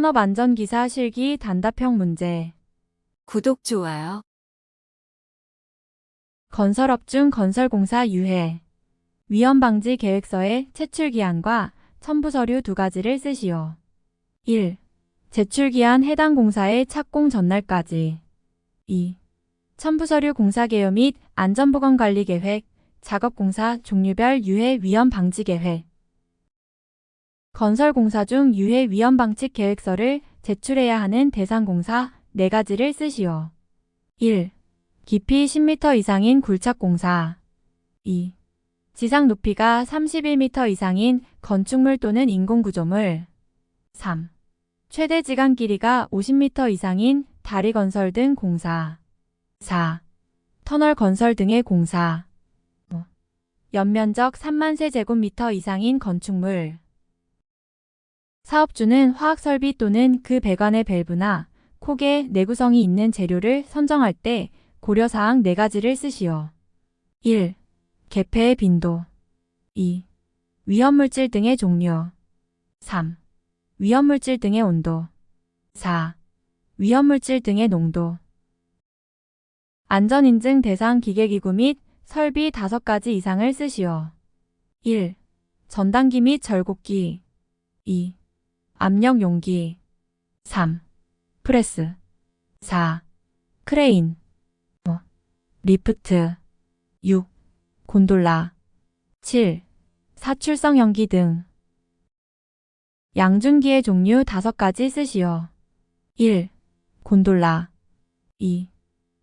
산업안전기사 실기 단답형 문제. 구독, 좋아요. 건설업 중 건설공사 유해. 위험방지 계획서에 제출기한과 첨부서류 두 가지를 쓰시오. 1. 제출기한 해당 공사의 착공 전날까지. 2. 첨부서류 공사개요 및 안전보건관리계획, 작업공사 종류별 유해 위험 방지 계획. 건설공사 중 유해 위험 방칙 계획서를 제출해야 하는 대상 공사 4가지를 쓰시오. 1. 깊이 10m 이상인 굴착공사 2. 지상 높이가 31m 이상인 건축물 또는 인공구조물 3. 최대 지간 길이가 50m 이상인 다리 건설 등 공사 4. 터널 건설 등의 공사 5. 연면적 3만 세제곱미터 이상인 건축물 사업주는 화학설비 또는 그 배관의 밸브나 콕의 내구성이 있는 재료를 선정할 때 고려사항 4가지를 쓰시오. 1. 개폐의 빈도 2. 위험물질 등의 종류 3. 위험물질 등의 온도 4. 위험물질 등의 농도 안전인증 대상 기계기구 및 설비 5가지 이상을 쓰시오. 1. 전단기 및 절곡기 2. 압력 용기 3. 프레스 4. 크레인 5. 리프트 6. 곤돌라 7. 사출성 연기 등 양중기의 종류 5가지 쓰시오. 1. 곤돌라 2.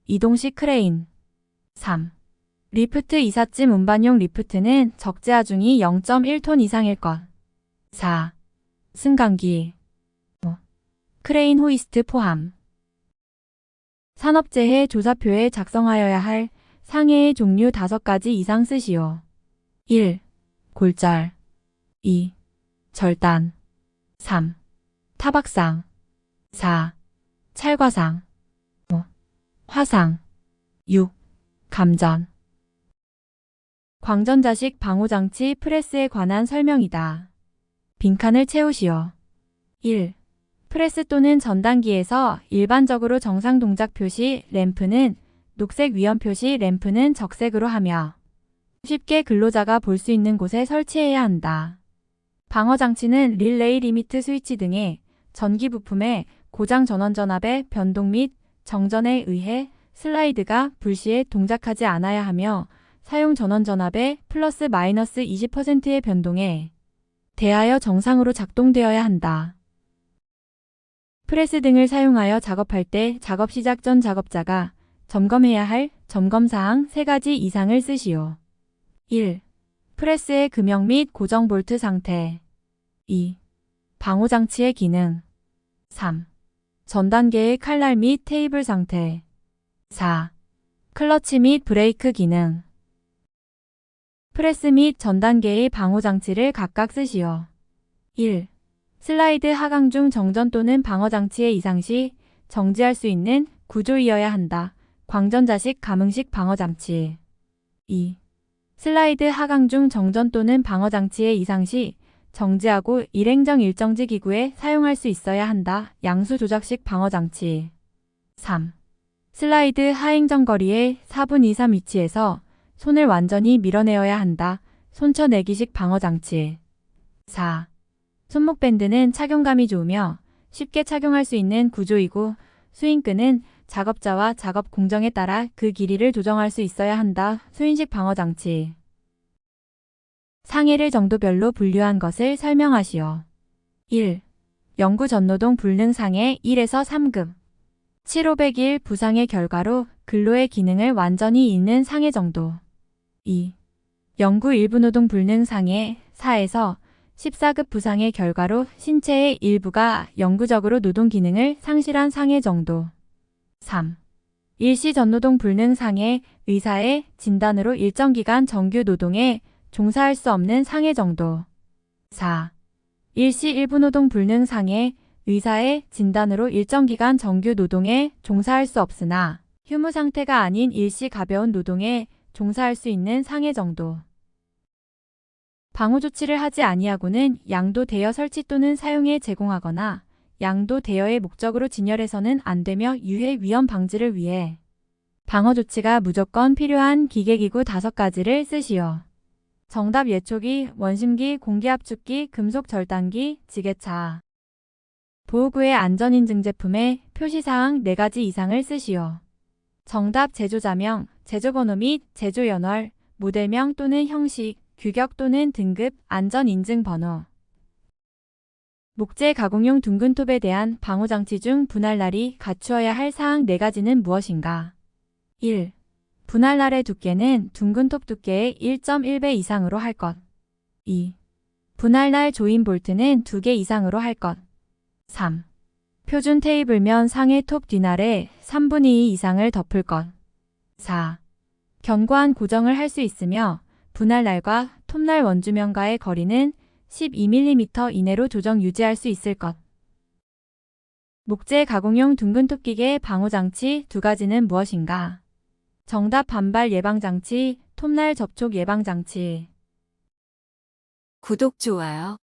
이동식 크레인 3. 리프트 이삿짐 운반용 리프트는 적재하중이 0.1톤 이상일 것 4. 승강기 5. 크레인 호이스트 포함 산업재해 조사표에 작성하여야 할 상해의 종류 5가지 이상 쓰시오. 1. 골절 2. 절단 3. 타박상 4. 찰과상 5. 화상 6. 감전 광전자식 방호장치 프레스에 관한 설명이다. 빈칸을 채우시오. 1. 프레스 또는 전단기에서 일반적으로 정상 동작 표시 램프는 녹색 위험 표시 램프는 적색으로 하며 쉽게 근로자가 볼 수 있는 곳에 설치해야 한다. 방어 장치는 릴레이 리미트 스위치 등의 전기 부품의 고장 전원 전압의 변동 및 정전에 의해 슬라이드가 불시에 동작하지 않아야 하며 사용 전원 전압의 플러스 마이너스 20%의 변동에 대하여 정상으로 작동되어야 한다. 프레스 등을 사용하여 작업할 때 작업 시작 전 작업자가 점검해야 할 점검사항 3가지 이상을 쓰시오. 1. 프레스의 금형 및 고정 볼트 상태 2. 방호장치의 기능 3. 전 단계의 칼날 및 테이블 상태 4. 클러치 및 브레이크 기능 프레스 및 전단계의 방호장치를 각각 쓰시오. 1. 슬라이드 하강 중 정전 또는 방어장치의 이상 시 정지할 수 있는 구조이어야 한다. 광전자식 감응식 방어장치 2. 슬라이드 하강 중 정전 또는 방어장치의 이상 시 정지하고 일행정 일정지 기구에 사용할 수 있어야 한다. 양수 조작식 방어장치 3. 슬라이드 하행정 거리의 4분 이상 위치에서 손을 완전히 밀어내어야 한다. 손처 내기식 방어장치 4. 손목 밴드는 착용감이 좋으며 쉽게 착용할 수 있는 구조이고 스윙끈은 작업자와 작업 공정에 따라 그 길이를 조정할 수 있어야 한다. 수인식 방어장치 상해를 정도별로 분류한 것을 설명하시오. 1. 영구 전노동 불능 상해 1에서 3급 7501 부상의 결과로 근로의 기능을 완전히 잃는 상해 정도 2. 영구 일부 노동 불능 상해 4에서 14급 부상의 결과로 신체의 일부가 영구적으로 노동 기능을 상실한 상해 정도 3. 일시 전노동 불능 상해 의사의 진단으로 일정 기간 정규 노동에 종사할 수 없는 상해 정도 4. 일시 일부 노동 불능 상해 의사의 진단으로 일정 기간 정규 노동에 종사할 수 없으나 휴무 상태가 아닌 일시 가벼운 노동에 종사할 수 있는 상해 정도. 방호 조치를 하지 아니하고는 양도 대여 설치 또는 사용에 제공하거나 양도 대여의 목적으로 진열해서는 안 되며 유해 위험 방지를 위해 방어 조치가 무조건 필요한 기계기구 다섯 가지를 쓰시오. 정답 예초기, 원심기, 공기압축기, 금속 절단기, 지게차. 보호구의 안전인증 제품의 표시사항 4가지 이상을 쓰시오. 정답 제조자명, 제조번호 및 제조연월, 모델명 또는 형식, 규격 또는 등급, 안전인증 번호. 목재 가공용 둥근톱에 대한 방호장치 중 분할날이 갖추어야 할 사항 4가지는 무엇인가? 1. 분할날의 두께는 둥근톱 두께의 1.1배 이상으로 할 것. 2. 분할날 조인 볼트는 2개 이상으로 할 것. 3. 표준 테이블면 상의 톱 뒷날에 3분의 2 이상을 덮을 것. 4. 견고한 고정을 할 수 있으며 분할 날과 톱날 원주면과의 거리는 12mm 이내로 조정 유지할 수 있을 것. 목재 가공용 둥근 톱 기계의 방호장치 두 가지는 무엇인가? 정답 반발 예방장치, 톱날 접촉 예방장치. 구독, 좋아요.